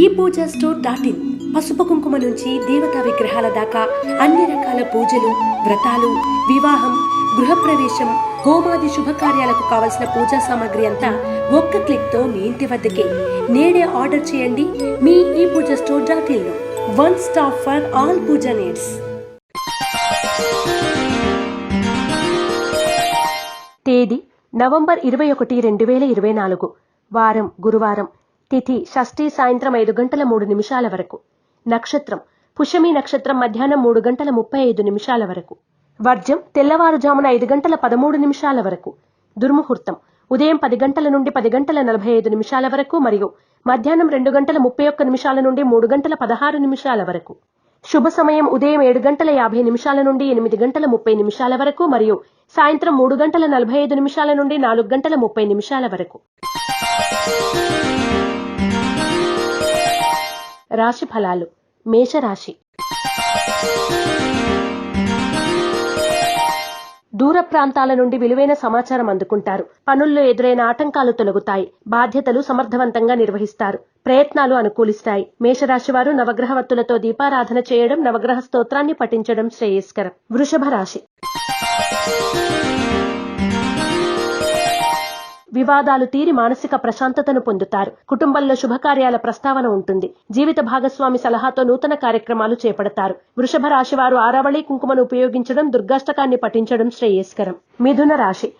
ఈ పూజ store dot in. పసుపు కుంకుమ నుంచి దేవతా విగ్రహాల దాకా అన్ని రకాల పూజలు వ్రతాలు వివాహం గృహప్రవేశం హోమాది శుభకార్యాలకు కావలసిన పూజా సామాగ్రి అంతా ఒక్క క్లిక్తో మీ ఇంటి వద్దకే. నేడే ఆర్డర్ చేయండి మీ ఈ puja store dot in one stop for all puja needs. తేదీ నవంబర్ ఇరవై ఒకటి రెండు వేల ఇరవై నాలుగు. వారం గురువారం. తిథి షష్ఠి సాయంత్రం ఐదు గంటల మూడు నిమిషాల వరకు. నక్షత్రం పుషమి నక్షత్రం మధ్యాహ్నం మూడు గంటల ముప్పై ఐదు నిమిషాల వరకు. వర్జం తెల్లవారుజామున ఐదు గంటల పదమూడు నిమిషాల వరకు. దుర్ముహూర్తం ఉదయం పది గంటల నుండి పది గంటల నలభై ఐదు నిమిషాల వరకు మరియు మధ్యాహ్నం రెండు గంటల ముప్పై ఒక్క నిమిషాల నుండి మూడు గంటల పదహారు నిమిషాల వరకు. శుభ సమయం ఉదయం ఏడు గంటల యాభై నిమిషాల నుండి ఎనిమిది గంటల ముప్పై నిమిషాల వరకు మరియు సాయంత్రం మూడు గంటల నలభై ఐదు నిమిషాల నుండి నాలుగు గంటల ముప్పై నిమిషాల వరకు. రాశి ఫలాలు. మేషరాశి. దూర ప్రాంతాల నుండి విలువైన సమాచారం అందుకుంటారు. పనుల్లో ఎదురైన ఆటంకాలు తొలగుతాయి. బాధ్యతలు సమర్థవంతంగా నిర్వహిస్తారు. ప్రయత్నాలు అనుకూలిస్తాయి. మేషరాశి వారు నవగ్రహవత్తులతో దీపారాధన చేయడం నవగ్రహ స్తోత్రాన్ని పఠించడం శ్రేయస్కరం. వృషభ రాశి. వివాదాలు తీరి మానసిక ప్రశాంతతను పొందుతారు. కుటుంబంలో శుభకార్యాల ప్రస్తావన ఉంటుంది. జీవిత భాగస్వామి సలహాతో నూతన కార్యక్రమాలు చేపడతారు. వృషభ రాశి వారు ఆరావళి కుంకుమను ఉపయోగించడం దుర్గాష్టకాన్ని పఠించడం శ్రేయస్కరం. మిథున రాశి.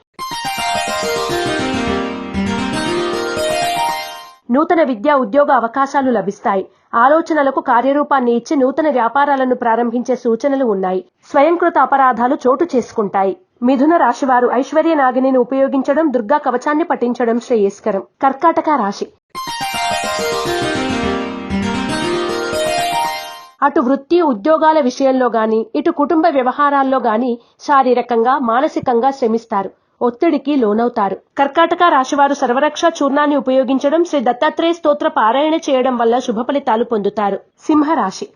నూతన విద్యా ఉద్యోగ అవకాశాలు లభిస్తాయి. ఆలోచనలకు కార్యరూపాన్ని ఇచ్చి నూతన వ్యాపారాలను ప్రారంభించే సూచనలు ఉన్నాయి. స్వయంకృత అపరాధాలు చోటు చేసుకుంటాయి. మిథున రాశివారు ఐశ్వర్య నాగిని ఉపయోగించడం దుర్గా కవచాన్ని పఠించడం శ్రేయస్కరం. కర్కాటక రాశి. అటు వృత్తి ఉద్యోగాల విషయంలో గాని ఇటు కుటుంబ వ్యవహారాల్లో గాని శారీరకంగా మానసికంగా శ్రమిస్తారు. ఒత్తిడికి లోనవుతారు. కర్కాటక రాశివారు సర్వరక్ష చూర్ణాన్ని ఉపయోగించడం శ్రీ దత్తాత్రేయ స్తోత్ర పారాయణ చేయడం వల్ల శుభ ఫలితాలు పొందుతారు. సింహరాశి.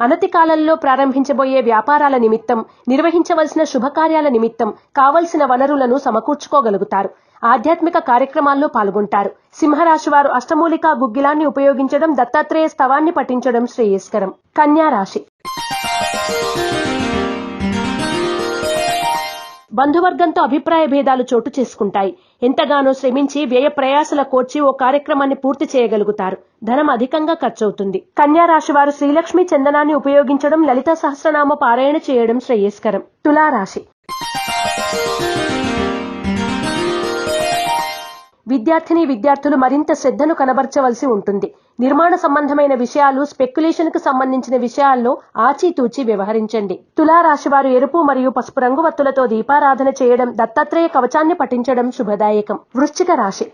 అనతి కాలంలో ప్రారంభించబోయే వ్యాపారాల నిమిత్తం నిర్వహించవలసిన శుభకార్యాల నిమిత్తం కావలసిన వనరులను సమకూర్చుకోగలుగుతారు. ఆధ్యాత్మిక కార్యక్రమాల్లో పాల్గొంటారు. సింహరాశి వారు అష్టమూలికా గుగ్గిలాన్ని ఉపయోగించడం దత్తాత్రేయ స్తవాన్ని పఠించడం శ్రేయస్కరం. కన్యా రాశి బంధువర్గంతో అభిప్రాయ భేదాలు చోటు చేసుకుంటాయి. ఎంతగానో శ్రమించి వ్యయ ప్రయాసల కోర్చి ఓ కార్యక్రమాన్ని పూర్తి చేయగలుగుతారు. ధనం అధికంగా ఖర్చవుతుంది. కన్యా రాశి వారు శ్రీలక్ష్మి చందనాన్ని ఉపయోగించడం లలిత సహస్రనామ పారాయణ చేయడం శ్రేయస్కరం. తులారాశి విద్యార్థిని విద్యార్థులు మరింత శ్రద్ధను కనబర్చవలసి ఉంటుంది. నిర్మాణ సంబంధమైన విషయాలు స్పెక్యులేషన్కు సంబంధించిన విషయాల్లో ఆచితూచి వ్యవహరించండి. తులారాశి వారు ఎరుపు మరియు పసుపు రంగు వత్తులతో దీపారాధన చేయడం దత్తాత్రేయ కవచాన్ని పఠించడం శుభదాయకం. వృశ్చిక రాశి.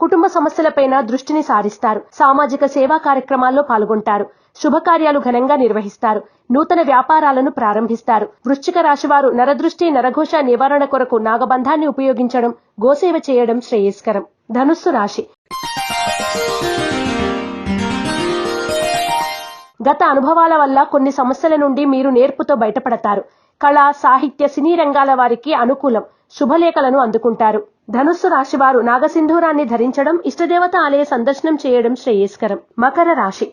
కుటుంబ సమస్యలపైన దృష్టిని సారిస్తారు. సామాజిక సేవా కార్యక్రమాల్లో పాల్గొంటారు. శుభకార్యాలు ఘనంగా నిర్వహిస్తారు. నూతన వ్యాపారాలను ప్రారంభిస్తారు. వృశ్చిక రాశివారు నరదృష్టి నరఘోష నివారణ కొరకు నాగబంధాన్ని ఉపయోగించడం గోసేవ చేయడం శ్రేయస్కరం. ధనుస్సు రాశి. గత అనుభవాల వల్ల కొన్ని సమస్యల నుండి మీరు నేర్పుతో బయటపడతారు. కళ సాహిత్య సినీ రంగాల వారికి అనుకూలం శుభలేఖలను అందుకుంటారు. ధనుస్సు రాశివారు నాగసింధూరాన్ని ధరించడం ఇష్టదేవత ఆలయ సందర్శనం చేయడం శ్రేయస్కరం. మకర రాశి.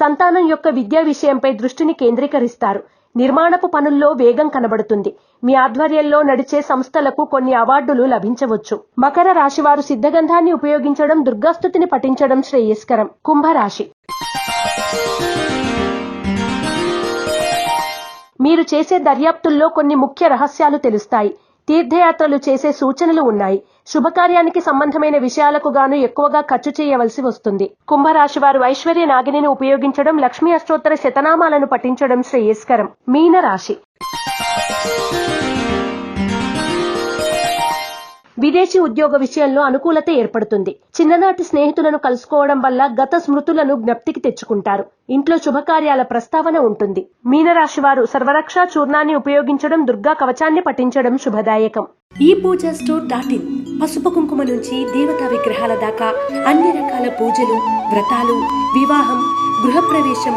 సంతానం యొక్క విద్యా విషయంపై దృష్టిని కేంద్రీకరిస్తారు. నిర్మాణపు పనుల్లో వేగం కనబడుతుంది. మీ ఆధ్వర్యంలో నడిచే సంస్థలకు కొన్ని అవార్డులు లభించవచ్చు. మకర రాశి వారు సిద్ధగంధాన్ని ఉపయోగించడం దుర్గాస్థుతిని పఠించడం శ్రేయస్కరం. కుంభరాశి. మీరు చేసే దర్యాప్తుల్లో కొన్ని ముఖ్య రహస్యాలు తెలుస్తాయి. తీర్థయాత్రలు చేసే సూచనలు ఉన్నాయి. శుభకార్యానికి సంబంధమైన విషయాలకు గాను ఎక్కువగా ఖర్చు చేయవలసి వస్తుంది. కుంభరాశి వారు ఐశ్వర్య నాగిని ఉపయోగించడం లక్ష్మీ అష్టోత్తర శతనామాలను పఠించడం శ్రేయస్కరం. మీన రాశి విదేశీ ఉద్యోగ విషయంలో అనుకూలత ఏర్పడుతుంది. చిన్ననాటి స్నేహితులను కలుసుకోవడం వల్ల గత స్మృతులను జ్ఞప్తికి తెచ్చుకుంటారు. ఇంట్లో శుభకార్యాల ప్రస్తావన ఉంటుంది. మీనరాశి వారు సర్వరక్ష చూర్ణాన్ని ఉపయోగించడం దుర్గా కవచాన్ని పఠించడం శుభదాయకం. ఈ పూజ స్టోర్ డాట్ ఇన్ పసుపు కుంకుమ నుంచి దేవతా విగ్రహాల దాకా అన్ని రకాల పూజలు వ్రతాలు వివాహం గృహప్రవేశం